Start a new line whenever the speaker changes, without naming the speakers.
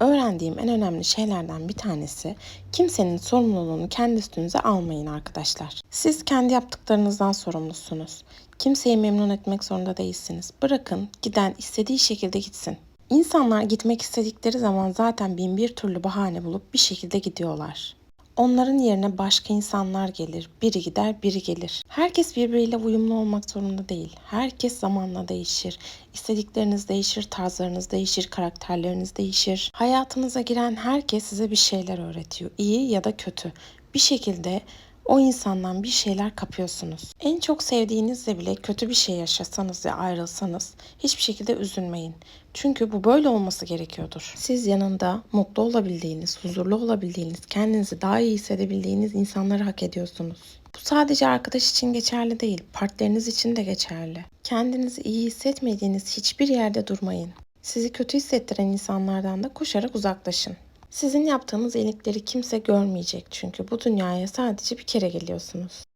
Öğrendiğim en önemli şeylerden bir tanesi kimsenin sorumluluğunu kendi üstünüze almayın arkadaşlar. Siz kendi yaptıklarınızdan sorumlusunuz. Kimseyi memnun etmek zorunda değilsiniz. Bırakın giden istediği şekilde gitsin. İnsanlar gitmek istedikleri zaman zaten bin bir türlü bahane bulup bir şekilde gidiyorlar. Onların yerine başka insanlar gelir. Biri gider, biri gelir. Herkes birbiriyle uyumlu olmak zorunda değil. Herkes zamanla değişir. İstedikleriniz değişir, tarzlarınız değişir, karakterleriniz değişir. Hayatınıza giren herkes size bir şeyler öğretiyor. İyi ya da kötü. Bir şekilde o insandan bir şeyler kapıyorsunuz. En çok sevdiğinizle bile kötü bir şey yaşasanız ve ayrılsanız hiçbir şekilde üzülmeyin. Çünkü bu böyle olması gerekiyordur. Siz yanında mutlu olabildiğiniz, huzurlu olabildiğiniz, kendinizi daha iyi hissedebildiğiniz insanları hak ediyorsunuz. Bu sadece arkadaş için geçerli değil, partneriniz için de geçerli. Kendinizi iyi hissetmediğiniz hiçbir yerde durmayın. Sizi kötü hissettiren insanlardan da koşarak uzaklaşın. Sizin yaptığınız iyilikleri kimse görmeyecek çünkü bu dünyaya sadece bir kere geliyorsunuz.